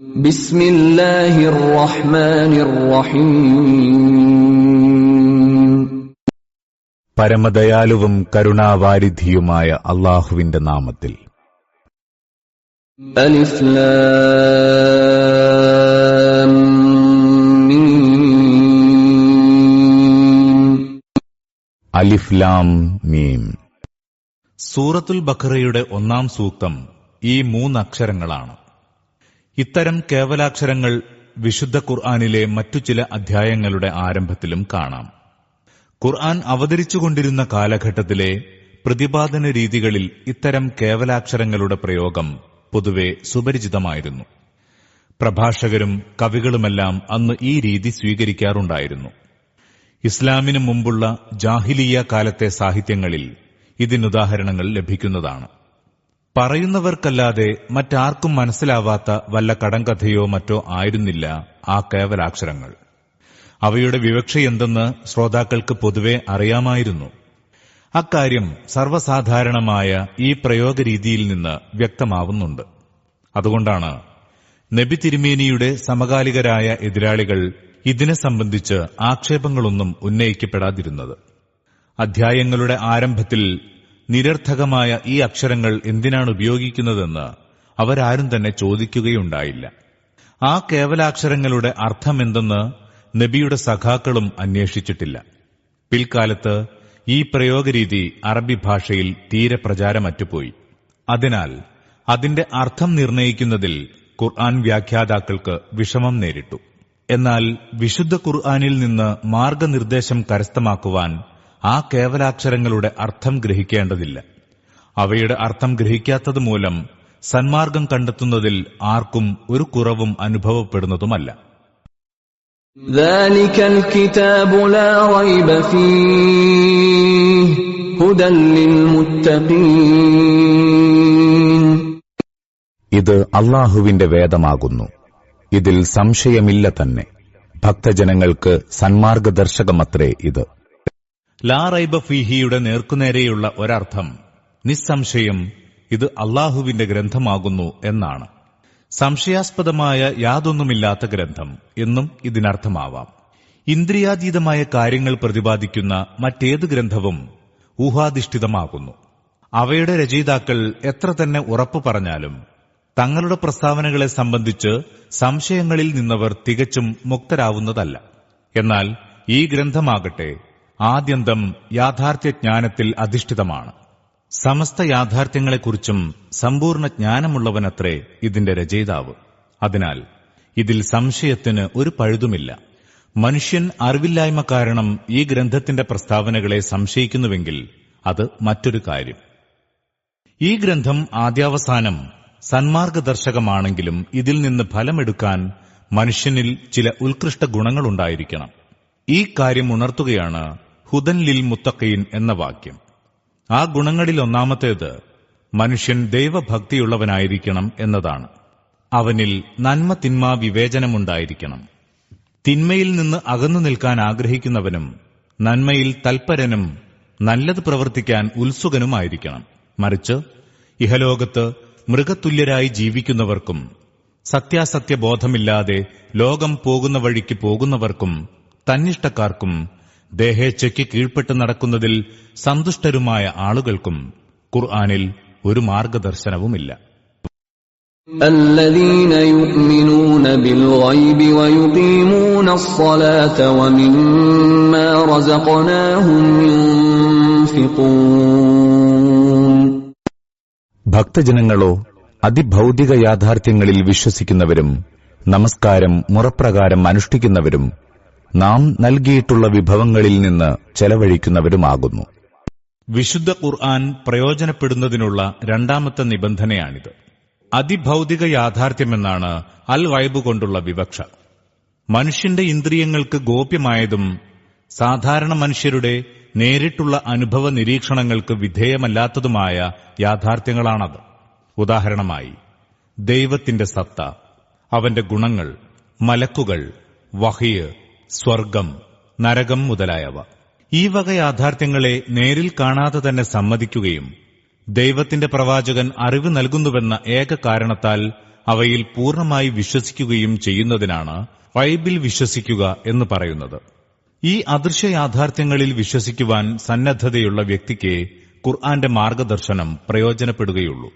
بسم الله الرحمن الرحيم പരമദയാലുവും കരുണാവാരിധിയുമായ അള്ളാഹുവിന്റെ നാമത്തിൽ ألف لام ميم അലിഫ്ലാം മീം സൂറത്തുൽ ബഖറയുടെ ഒന്നാം സൂക്തം ഈ മൂന്നക്ഷരങ്ങളാണ് ഇത്തരം കേവലാക്ഷരങ്ങൾ വിശുദ്ധ ഖുർആാനിലെ മറ്റു ചില അധ്യായങ്ങളുടെ ആരംഭത്തിലും കാണാം. ഖുർആൻ അവതരിച്ചുകൊണ്ടിരുന്ന കാലഘട്ടത്തിലെ പ്രതിപാദന രീതികളിൽ ഇത്തരം കേവലാക്ഷരങ്ങളുടെ പ്രയോഗം പൊതുവെ സുപരിചിതമായിരുന്നു. പ്രഭാഷകരും കവികളുമെല്ലാം അന്ന് ഈ രീതി സ്വീകരിക്കാറുണ്ടായിരുന്നു. ഇസ്ലാമിനു മുമ്പുള്ള ജാഹിലിയ കാലത്തെ സാഹിത്യങ്ങളിൽ ഇതിനുദാഹരണങ്ങൾ ലഭിക്കുന്നതാണ്. പറയുന്നവർക്കല്ലാതെ മറ്റാർക്കും മനസ്സിലാവാത്ത വല്ല കടങ്കഥയോ മറ്റോ ആയിരുന്നില്ല ആ കേവലാക്ഷരങ്ങൾ. അവയുടെ വിവക്ഷയെന്തെന്ന് ശ്രോതാക്കൾക്ക് പൊതുവെ അറിയാമായിരുന്നു. അക്കാര്യം സർവസാധാരണമായ ഈ പ്രയോഗരീതിയിൽ നിന്ന് വ്യക്തമാവുന്നുണ്ട്. അതുകൊണ്ടാണ് നബി തിരുമേനിയുടെ സമകാലികരായ എതിരാളികൾ ഇതിനെ സംബന്ധിച്ച് ആക്ഷേപങ്ങളൊന്നും ഉന്നയിക്കപ്പെടാതിരുന്നത്. അധ്യായങ്ങളുടെ ആരംഭത്തിൽ നിരർത്ഥകമായ ഈ അക്ഷരങ്ങൾ എന്തിനാണ് ഉപയോഗിക്കുന്നതെന്ന് അവരാരും തന്നെ ചോദിക്കുകയുണ്ടായില്ല. ആ കേവലാക്ഷരങ്ങളുടെ അർത്ഥമെന്തെന്ന് നബിയുടെ സഖാക്കളും അന്വേഷിച്ചിട്ടില്ല. പിൽക്കാലത്ത് ഈ പ്രയോഗരീതി അറബി ഭാഷയിൽ തീരെ പ്രചാരമറ്റുപോയി. അതിനാൽ അതിന്റെ അർത്ഥം നിർണയിക്കുന്നതിൽ ഖുർആൻ വ്യാഖ്യാതാക്കൾക്ക് വിഷമം നേരിട്ടു. എന്നാൽ വിശുദ്ധ ഖുർആനിൽ നിന്ന് മാർഗനിർദ്ദേശം കരസ്ഥമാക്കുവാൻ ആ കേവലാക്ഷരങ്ങളുടെ അർത്ഥം ഗ്രഹിക്കേണ്ടതില്ല. അവയുടെ അർത്ഥം ഗ്രഹിക്കാത്തത് മൂലം സന്മാർഗം കണ്ടെത്തുന്നതിൽ ആർക്കും ഒരു കുറവും അനുഭവപ്പെടുന്നതുമല്ല. ഇത് അള്ളാഹുവിന്റെ വേദമാകുന്നു. ഇതിൽ സംശയമില്ല തന്നെ. ഭക്തജനങ്ങൾക്ക് സന്മാർഗദർശകമത്രേ ഇത്. ലാ റൈബ ഫിഹിയുടെ നേർക്കുനേരെയുള്ള ഒരർത്ഥം. നിസ്സംശയം ഇത് അള്ളാഹുവിന്റെ ഗ്രന്ഥമാകുന്നു എന്നാണ്. സംശയാസ്പദമായ യാതൊന്നുമില്ലാത്ത ഗ്രന്ഥം എന്നും ഇതിനർത്ഥമാവാം. ഇന്ദ്രിയാതീതമായ കാര്യങ്ങൾ പ്രതിപാദിക്കുന്ന മറ്റേത് ഗ്രന്ഥവും ഊഹാധിഷ്ഠിതമാകുന്നു. അവയുടെ രചയിതാക്കൾ എത്ര തന്നെ ഉറപ്പു പറഞ്ഞാലും തങ്ങളുടെ പ്രസ്താവനകളെ സംബന്ധിച്ച് സംശയങ്ങളിൽ നിന്നവർ തികച്ചും മുക്തരാവുന്നതല്ല. എന്നാൽ ഈ ഗ്രന്ഥമാകട്ടെ ആദ്യന്തം യാഥാർത്ഥ്യജ്ഞാനത്തിൽ അധിഷ്ഠിതമാണ്. സമസ്ത യാഥാർത്ഥ്യങ്ങളെക്കുറിച്ചും സമ്പൂർണ ജ്ഞാനമുള്ളവനത്രേ ഇതിന്റെ രചയിതാവ്. അതിനാൽ ഇതിൽ സംശയത്തിന് ഒരു പഴുതുമില്ല. മനുഷ്യൻ അറിവില്ലായ്മ കാരണം ഈ ഗ്രന്ഥത്തിന്റെ പ്രസ്താവനകളെ സംശയിക്കുന്നുവെങ്കിൽ അത് മറ്റൊരു കാര്യം. ഈ ഗ്രന്ഥം ആദ്യാവസാനം സന്മാർഗദർശകമാണെങ്കിലും ഇതിൽ നിന്ന് ഫലമെടുക്കാൻ മനുഷ്യനിൽ ചില ഉത്കൃഷ്ട ഗുണങ്ങളുണ്ടായിരിക്കണം. ഈ കാര്യം ഉണർത്തുകയാണ് ഹുദൻ ലിൽ മുത്തഖീൻ എന്ന വാക്യം. ആ ഗുണങ്ങളിൽ ഒന്നാമത്തേത് മനുഷ്യൻ ദൈവഭക്തിയുള്ളവനായിരിക്കണം എന്നതാണ്. അവനിൽ നന്മ തിന്മ വിവേചനമുണ്ടായിരിക്കണം. തിന്മയിൽ നിന്ന് അകന്നു നിൽക്കാൻ ആഗ്രഹിക്കുന്നവനും നന്മയിൽ തൽപരനും നല്ലത് പ്രവർത്തിക്കാൻ ഉത്സുകനുമായിരിക്കണം. മറിച്ച് ഇഹലോകത്ത് മൃഗതുല്യരായി ജീവിക്കുന്നവർക്കും സത്യാസത്യബോധമില്ലാതെ ലോകം പോകുന്ന വഴിക്ക് പോകുന്നവർക്കും തന്നിഷ്ടക്കാർക്കും ദേഹേച്ഛയ്ക്ക് കീഴ്പ്പെട്ട് നടക്കുന്നതിൽ സന്തുഷ്ടരുമായ ആളുകൾക്കും ഖുർആാനിൽ ഒരു മാർഗദർശനവുമില്ല. ഭക്തജനങ്ങളോ അതിഭൗതിക യാഥാർത്ഥ്യങ്ങളിൽ വിശ്വസിക്കുന്നവരും നമസ്കാരം മുറപ്രകാരം അനുഷ്ഠിക്കുന്നവരും നാം നൽകിയിട്ടുള്ള വിഭവങ്ങളിൽ നിന്ന് ചെലവഴിക്കുന്നവരുമാകുന്നു. വിശുദ്ധ ഖുർആൻ പ്രയോജനപ്പെടുന്നതിനുള്ള രണ്ടാമത്തെ നിബന്ധനയാണിത്. അതിഭൗതിക യാഥാർത്ഥ്യമെന്നാണ് അൽ വൈബ് കൊണ്ടുള്ള വിവക്ഷ. മനുഷ്യന്റെ ഇന്ദ്രിയങ്ങൾക്ക് ഗോപ്യമായതും സാധാരണ മനുഷ്യരുടെ നേരിട്ടുള്ള അനുഭവ നിരീക്ഷണങ്ങൾക്ക് വിധേയമല്ലാത്തതുമായ യാഥാർത്ഥ്യങ്ങളാണത്. ഉദാഹരണമായി ദൈവത്തിന്റെ സത്ത അവന്റെ ഗുണങ്ങൾ മലക്കുകൾ വഹിയ് സ്വർഗം നരകം മുതലായവ. ഈ വക യാഥാർത്ഥ്യങ്ങളെ നേരിൽ കാണാതെ തന്നെ സമ്മതിക്കുകയും ദൈവത്തിന്റെ പ്രവാചകൻ അറിവ് നൽകുന്നുവെന്ന ഏക കാരണത്താൽ അവയിൽ പൂർണമായി വിശ്വസിക്കുകയും ചെയ്യുന്നതിനാണ് വൈബിൽ വിശ്വസിക്കുക എന്ന് പറയുന്നത്. ഈ അദൃശ്യ യാഥാർത്ഥ്യങ്ങളിൽ വിശ്വസിക്കുവാൻ സന്നദ്ധതയുള്ള വ്യക്തിക്ക് ഖുർആന്റെ മാർഗദർശനം പ്രയോജനപ്പെടുകയുള്ളൂ.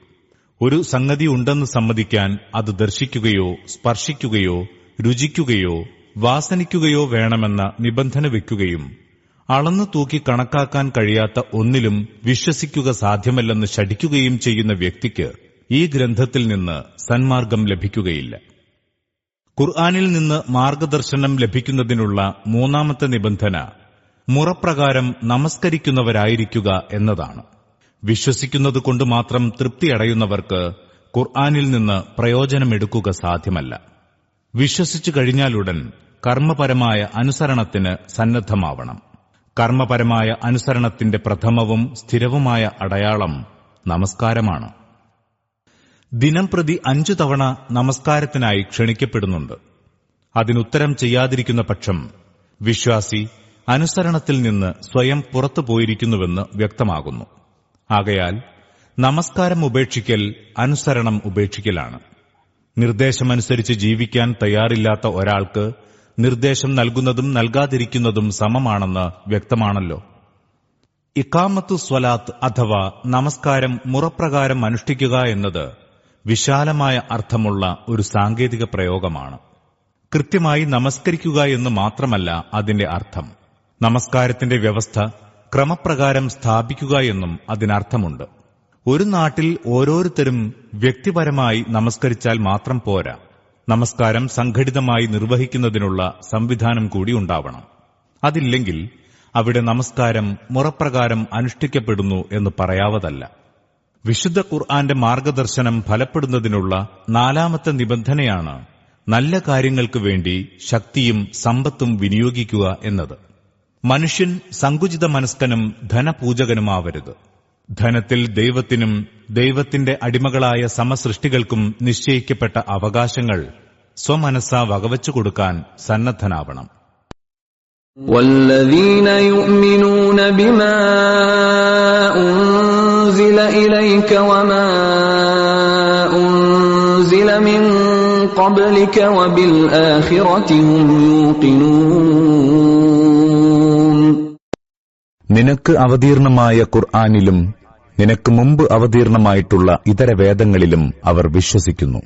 ഒരു സംഗതി ഉണ്ടെന്ന് സമ്മതിക്കാൻ അത് ദർശിക്കുകയോ സ്പർശിക്കുകയോ രുചിക്കുകയോ വാസനിക്കുകയോ വേണമെന്ന നിബന്ധന വെക്കുകയും അളന്നു തൂക്കി കണക്കാക്കാൻ കഴിയാത്ത ഒന്നിലും വിശ്വസിക്കുക സാധ്യമല്ലെന്ന് ശഠിക്കുകയും ചെയ്യുന്ന വ്യക്തിക്ക് ഈ ഗ്രന്ഥത്തിൽ നിന്ന് സന്മാർഗം ലഭിക്കുകയില്ല. ഖുർആാനിൽ നിന്ന് മാർഗദർശനം ലഭിക്കുന്നതിനുള്ള മൂന്നാമത്തെ നിബന്ധന മുറപ്രകാരം നമസ്കരിക്കുന്നവരായിരിക്കുക എന്നതാണ്. വിശ്വസിക്കുന്നത് കൊണ്ട് മാത്രം തൃപ്തിയടയുന്നവർക്ക് ഖുർആാനിൽ നിന്ന് പ്രയോജനമെടുക്കുക സാധ്യമല്ല. വിശ്വസിച്ചു കഴിഞ്ഞാലുടൻ കർമ്മപരമായ അനുസരണത്തിന് സന്നദ്ധമാവണം. കർമ്മപരമായ അനുസരണത്തിന്റെ പ്രഥമവും സ്ഥിരവുമായ അടയാളം നമസ്കാരമാണ്. ദിനം പ്രതി അഞ്ചു തവണ നമസ്കാരത്തിനായി ക്ഷണിക്കപ്പെടുന്നുണ്ട്. അതിനുത്തരം ചെയ്യാതിരിക്കുന്ന പക്ഷം വിശ്വാസി അനുസരണത്തിൽ നിന്ന് സ്വയം പുറത്തു പോയിരിക്കുന്നുവെന്ന് വ്യക്തമാകുന്നു. ആകയാൽ നമസ്കാരം ഉപേക്ഷിക്കൽ അനുസരണം ഉപേക്ഷിക്കലാണ്. നിർദ്ദേശമനുസരിച്ച് ജീവിക്കാൻ തയ്യാറില്ലാത്ത ഒരാൾക്ക് നിർദ്ദേശം നൽകുന്നതും നൽകാതിരിക്കുന്നതും സമമാണെന്ന് വ്യക്തമാണല്ലോ. ഇക്കാമത്തു സ്വലാത്ത് അഥവാ നമസ്കാരം മുറപ്രകാരം അനുഷ്ഠിക്കുക എന്നത് വിശാലമായ അർത്ഥമുള്ള ഒരു സാങ്കേതിക പ്രയോഗമാണ്. കൃത്യമായി നമസ്കരിക്കുക എന്ന് മാത്രമല്ല അതിന്റെ അർത്ഥം. നമസ്കാരത്തിന്റെ വ്യവസ്ഥ ക്രമപ്രകാരം സ്ഥാപിക്കുക എന്നും അതിനർത്ഥമുണ്ട്. ഒരു നാട്ടിൽ ഓരോരുത്തരും വ്യക്തിപരമായി നമസ്കരിച്ചാൽ മാത്രം പോരാ. നമസ്കാരം സംഘടിതമായി നിർവഹിക്കുന്നതിനുള്ള സംവിധാനം കൂടി ഉണ്ടാവണം. അതില്ലെങ്കിൽ അവിടെ നമസ്കാരം മുറപ്രകാരം അനുഷ്ഠിക്കപ്പെടുന്നു എന്ന് പറയാവതല്ല. വിശുദ്ധ ഖുർആന്റെ മാർഗദർശനം ഫലപ്പെടുന്നതിനുള്ള നാലാമത്തെ നിബന്ധനയാണ് നല്ല കാര്യങ്ങൾക്ക് വേണ്ടി ശക്തിയും സമ്പത്തും വിനിയോഗിക്കുക എന്നത്. മനുഷ്യൻ സങ്കുചിത മനസ്കനും ധനപൂജകനുമാവരുത്. ധനത്തിൽ ദൈവത്തിനും ദൈവത്തിന്റെ അടിമകളായ സമസൃഷ്ടികൾക്കും നിശ്ചയിക്കപ്പെട്ട അവകാശങ്ങൾ സ്വമനസ്സ വകവച്ചു കൊടുക്കാൻ സന്നദ്ധനാവണം والذين يؤمنون بما أنزل إليك وما أنزل من قبلك وبالآخرة هم يوقنون നിനക്ക് അവതീർണമായ ഖുർആാനിലും നിനക്ക് മുമ്പ് അവതീർണമായിട്ടുള്ള ഇതര വേദങ്ങളിലും അവർ വിശ്വസിക്കുന്നു.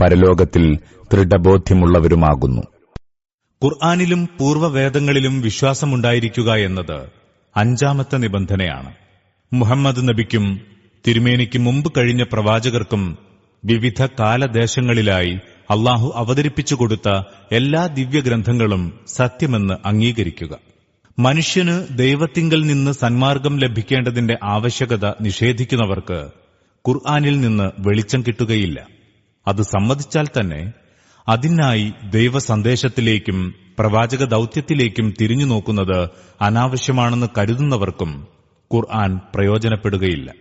പരലോകത്തിൽ ദൃഢബോധ്യമുള്ളവരുമാകുന്നു. ഖുർആാനിലും പൂർവവേദങ്ങളിലും വിശ്വാസമുണ്ടായിരിക്കുക എന്നത് അഞ്ചാമത്തെ നിബന്ധനയാണ്. മുഹമ്മദ് നബിക്കും തിരുമേനിക്ക് മുമ്പ് കഴിഞ്ഞ പ്രവാചകർക്കും വിവിധ കാലദേശങ്ങളിലായി അള്ളാഹു അവതരിപ്പിച്ചു കൊടുത്ത എല്ലാ ദിവ്യഗ്രന്ഥങ്ങളും സത്യമെന്ന് അംഗീകരിക്കുക. മനുഷ്യന് ദൈവത്തിങ്കൽ നിന്ന് സന്മാർഗം ലഭിക്കേണ്ടതിന്റെ ആവശ്യകത നിഷേധിക്കുന്നവർക്ക് ഖുർആാനിൽ നിന്ന് വെളിച്ചം കിട്ടുകയില്ല. അത് സമ്മതിച്ചാൽ തന്നെ അതിനായി ദൈവസന്ദേശത്തിലേക്കും പ്രവാചക ദൌത്യത്തിലേക്കും തിരിഞ്ഞു നോക്കുന്നത് അനാവശ്യമാണെന്ന് കരുതുന്നവർക്കും ഖുർആൻ പ്രയോജനപ്പെടുകയില്ല.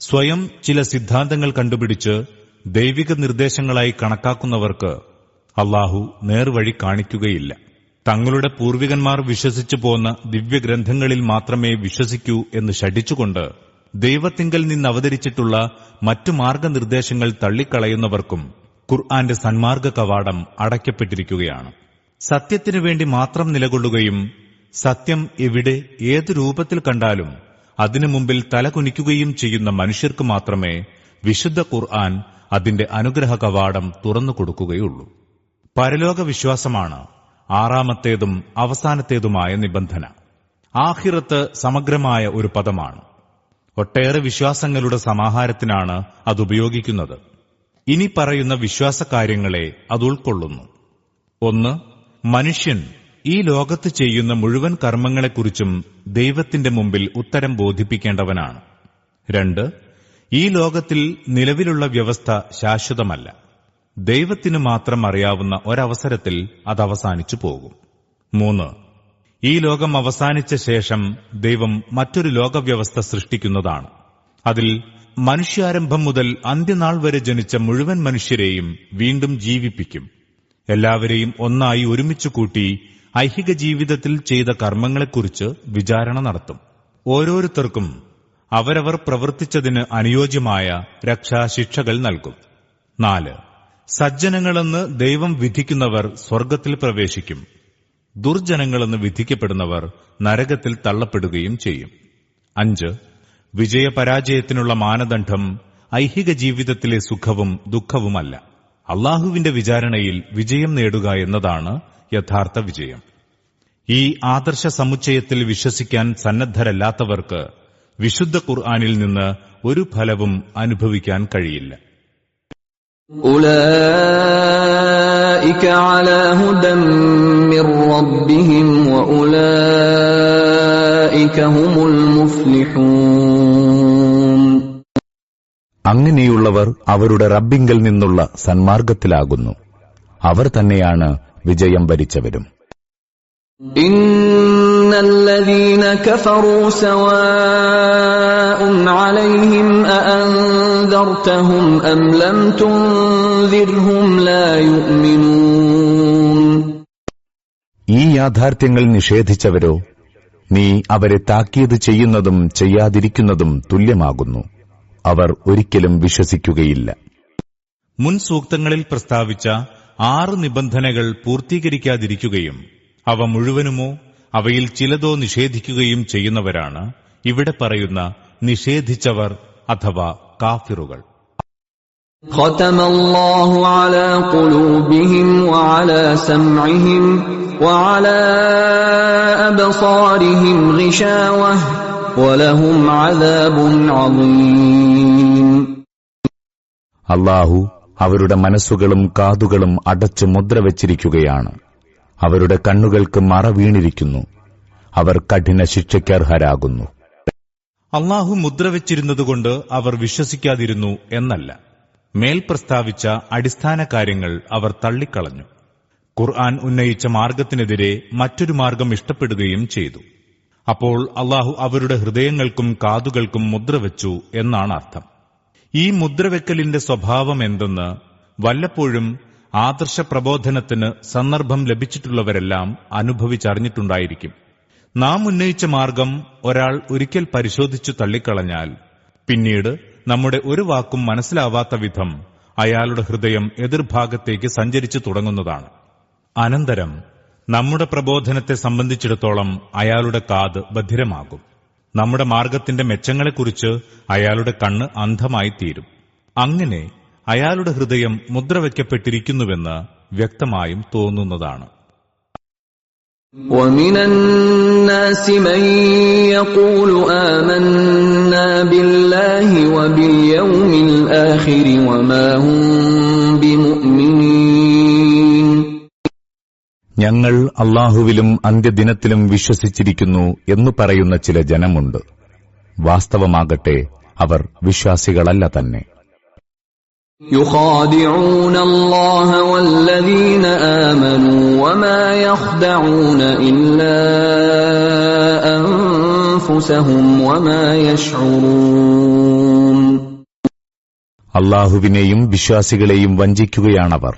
സ്വയം ചില സിദ്ധാന്തങ്ങൾ കണ്ടുപിടിച്ച് ദൈവിക നിർദ്ദേശങ്ങളായി കണക്കാക്കുന്നവർക്ക് അള്ളാഹു നേർവഴി കാണിക്കുകയില്ല. തങ്ങളുടെ പൂർവികന്മാർ വിശ്വസിച്ചു പോന്ന ദിവ്യഗ്രന്ഥങ്ങളിൽ മാത്രമേ വിശ്വസിക്കൂ എന്ന് ശഠിച്ചുകൊണ്ട് ദൈവത്തിങ്കൽ നിന്ന് അവതരിച്ചിട്ടുള്ള മറ്റു മാർഗനിർദ്ദേശങ്ങൾ തള്ളിക്കളയുന്നവർക്കും ഖുർആന്റെ സന്മാർഗ കവാടം അടയ്ക്കപ്പെട്ടിരിക്കുകയാണ്. സത്യത്തിനു വേണ്ടി മാത്രം നിലകൊള്ളുകയും സത്യം എവിടെ ഏത് രൂപത്തിൽ കണ്ടാലും അതിനു മുമ്പിൽ തലകുനിക്കുകയും ചെയ്യുന്ന മനുഷ്യർക്ക് മാത്രമേ വിശുദ്ധ ഖുർആൻ അതിന്റെ അനുഗ്രഹ കവാടം തുറന്നു കൊടുക്കുകയുള്ളൂ പരലോക വിശ്വാസമാണ് ആറാമത്തേതും അവസാനത്തേതുമായ നിബന്ധന. ആഹിറത്ത് സമഗ്രമായ ഒരു പദമാണ്. ഒട്ടേറെ വിശ്വാസങ്ങളുടെ സമാഹാരത്തിനാണ് അതുപയോഗിക്കുന്നത് ഇനി പറയുന്ന വിശ്വാസകാര്യങ്ങളെ അത് ഉൾക്കൊള്ളുന്നു. ഒന്ന് മനുഷ്യൻ ഈ ലോകത്ത് ചെയ്യുന്ന മുഴുവൻ കർമ്മങ്ങളെക്കുറിച്ചും ദൈവത്തിന്റെ മുമ്പിൽ ഉത്തരം ബോധിപ്പിക്കേണ്ടവനാണ്. രണ്ട് ഈ ലോകത്തിൽ നിലവിലുള്ള വ്യവസ്ഥ ശാശ്വതമല്ല. ദൈവത്തിന് മാത്രം അറിയാവുന്ന ഒരവസരത്തിൽ അത് അവസാനിച്ചു പോകും. മൂന്ന് ഈ ലോകം അവസാനിച്ച ശേഷം ദൈവം മറ്റൊരു ലോകവ്യവസ്ഥ സൃഷ്ടിക്കുന്നതാണ്. അതിൽ മനുഷ്യാരംഭം മുതൽ അന്ത്യനാൾ വരെ ജനിച്ച മുഴുവൻ മനുഷ്യരെയും വീണ്ടും ജീവിപ്പിക്കും. എല്ലാവരെയും ഒന്നായി ഒരുമിച്ചു കൂട്ടി ഐഹിക ജീവിതത്തിൽ ചെയ്ത കർമ്മങ്ങളെക്കുറിച്ച് വിചാരണ നടത്തും. ഓരോരുത്തർക്കും അവരവർ പ്രവർത്തിച്ചതിന് അനുയോജ്യമായ രക്ഷാശിക്ഷകൾ നൽകും. നാല് സജ്ജനങ്ങളെന്ന് ദൈവം വിധിക്കുന്നവർ സ്വർഗത്തിൽ പ്രവേശിക്കും. ദുർജനങ്ങളെന്ന് വിധിക്കപ്പെടുന്നവർ നരകത്തിൽ തള്ളപ്പെടുകയും ചെയ്യും. അഞ്ച് വിജയപരാജയത്തിനുള്ള മാനദണ്ഡം ഐഹിക ജീവിതത്തിലെ സുഖവും ദുഃഖവുമല്ല. അള്ളാഹുവിന്റെ വിചാരണയിൽ വിജയം നേടുക എന്നതാണ് യഥാർത്ഥ വിജയം. ഈ ആദർശ സമുച്ചയത്തിൽ വിശ്വസിക്കാൻ സന്നദ്ധരല്ലാത്തവർക്ക് വിശുദ്ധ ഖുർആാനിൽ നിന്ന് ഒരു ഫലവും അനുഭവിക്കാൻ കഴിയില്ല. أولئك على هدى من ربهم وأولئك هم المفلحون അങ്ങനെയുള്ളവർ അവരുടെ റബ്ബിങ്കൽ നിന്നുള്ള സന്മാർഗത്തിലാകുന്നു അവർ തന്നെയാണ് വിജയം വരിച്ചവരും إن الذين كفروا سواء عليهم أأنذرتهم أم لم تنذرهم لا يؤمنون ഈ യാഥാർത്ഥ്യങ്ങൾ നിഷേധിച്ചവരോ നീ അവരെ താക്കീത് ചെയ്യുന്നതും ചെയ്യാതിരിക്കുന്നതും തുല്യമാകുന്നു അവർ ഒരിക്കലും വിശ്വസിക്കുകയില്ല മുൻ സൂക്തങ്ങളിൽ പ്രസ്താവിച്ച ആറ് നിബന്ധനകൾ പൂർത്തീകരിക്കാതിരിക്കുകയും അവ മുഴുവനുമോ അവയിൽ ചിലതോ നിഷേധിക്കുകയും ചെയ്യുന്നവരാണ് ഇവിടെ പറയുന്ന നിഷേധിച്ചവർ അഥവാ കാഫിറുകൾ ختم الله على قلوبهم وعلى سمعهم وعلى أبصارهم غشاوة ولهم عذاب عظيم അള്ളാഹു അവരുടെ മനസ്സുകളും കാതുകളും അടച്ചു മുദ്ര വച്ചിരിക്കുകയാണ് അവരുടെ കണ്ണുകൾക്ക് മറ വീണിരിക്കുന്നു അവർ കഠിന ശിക്ഷയ്ക്കർഹരാകുന്നു അള്ളാഹു മുദ്ര വെച്ചിരുന്നതുകൊണ്ട് അവർ വിശ്വസിക്കാതിരുന്നു എന്നല്ല. മേൽ പ്രസ്താവിച്ച അടിസ്ഥാന കാര്യങ്ങൾ അവർ തള്ളിക്കളഞ്ഞു. ഖുർആൻ ഉന്നയിച്ച മാർഗത്തിനെതിരെ മറ്റൊരു മാർഗം ഇഷ്ടപ്പെടുകയും ചെയ്തു. അപ്പോൾ അള്ളാഹു അവരുടെ ഹൃദയങ്ങൾക്കും കാതുകൾക്കും മുദ്ര വെച്ചു എന്നാണ് അർത്ഥം. ഈ മുദ്രവെക്കലിന്റെ സ്വഭാവം എന്തെന്ന് വല്ലപ്പോഴും ആദർശ പ്രബോധനത്തിന് സന്ദർഭം ലഭിച്ചിട്ടുള്ളവരെല്ലാം അനുഭവിച്ചറിഞ്ഞിട്ടുണ്ടായിരിക്കും. നാം ഉന്നയിച്ച മാർഗം ഒരാൾ ഒരിക്കൽ പരിശോധിച്ചു തള്ളിക്കളഞ്ഞാൽ പിന്നീട് നമ്മുടെ ഒരു വാക്കും മനസ്സിലാവാത്ത വിധം അയാളുടെ ഹൃദയം എതിർഭാഗത്തേക്ക് സഞ്ചരിച്ചു തുടങ്ങുന്നതാണ്. അനന്തരം നമ്മുടെ പ്രബോധനത്തെ സംബന്ധിച്ചിടത്തോളം അയാളുടെ കാത് ബധിരമാകും. നമ്മുടെ മാർഗത്തിന്റെ മെച്ചങ്ങളെക്കുറിച്ച് അയാളുടെ കണ്ണ് അന്ധമായി തീരും അങ്ങനെ അയാളുടെ ഹൃദയം മുദ്രവയ്ക്കപ്പെട്ടിരിക്കുന്നുവെന്ന് വ്യക്തമായും തോന്നുന്നതാണ്. ومن الناس من يقول آمنا بالله وباليوم الآخر وما هم بمؤمنين ഞങ്ങൾ അള്ളാഹുവിലും അന്ത്യദിനത്തിലും വിശ്വസിച്ചിരിക്കുന്നു എന്നു പറയുന്ന ചില ജനമുണ്ട് വാസ്തവമാകട്ടെ അവർ വിശ്വാസികളല്ല തന്നെ يخادعون الله والذين آمنوا وما يخدعون إلا أنفسهم وما يشعرون അള്ളാഹുവിനെയും വിശ്വാസികളെയും വഞ്ചിക്കുകയാണവർ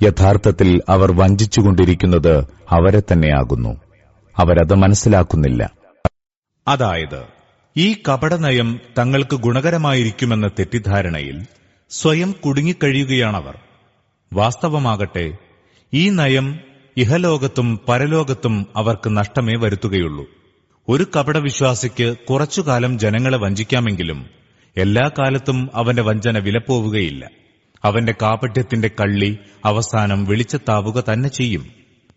യഥാർത്ഥത്തിൽ അവർ വഞ്ചിച്ചുകൊണ്ടിരിക്കുന്നത് അവരെ തന്നെയാകുന്നു അവരത് മനസ്സിലാക്കുന്നില്ല അതായത് ഈ കപടനയം തങ്ങൾക്ക് ഗുണകരമായിരിക്കുമെന്ന തെറ്റിദ്ധാരണയിൽ സ്വയം കുടുങ്ങിക്കഴിയുകയാണവർ. വാസ്തവമാകട്ടെ ഈ നയം ഇഹലോകത്തും പരലോകത്തും അവർക്ക് നഷ്ടമേ വരുത്തുകയുള്ളൂ. ഒരു കപടവിശ്വാസിക്ക് കുറച്ചുകാലം ജനങ്ങളെ വഞ്ചിക്കാമെങ്കിലും എല്ലാ കാലത്തും അവന്റെ വഞ്ചന വിലപ്പോവുകയില്ല. അവന്റെ കാപട്യത്തിന്റെ കള്ളി അവസാനം വെളിച്ചത്താവുക തന്നെ ചെയ്യും.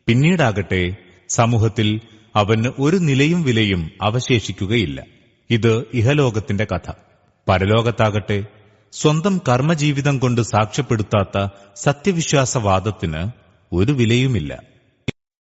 പിന്നീടാകട്ടെ സമൂഹത്തിൽ അവന് ഒരു നിലയും വിലയും അവശേഷിക്കുകയില്ല. ഇത് ഇഹലോകത്തിന്റെ കഥ. പരലോകത്താകട്ടെ സ്വന്തം കർമ്മജീവിതം കൊണ്ട് സാക്ഷ്യപ്പെടുത്താത്ത സത്യവിശ്വാസവാദത്തിന് ഒരു വിലയുമില്ല.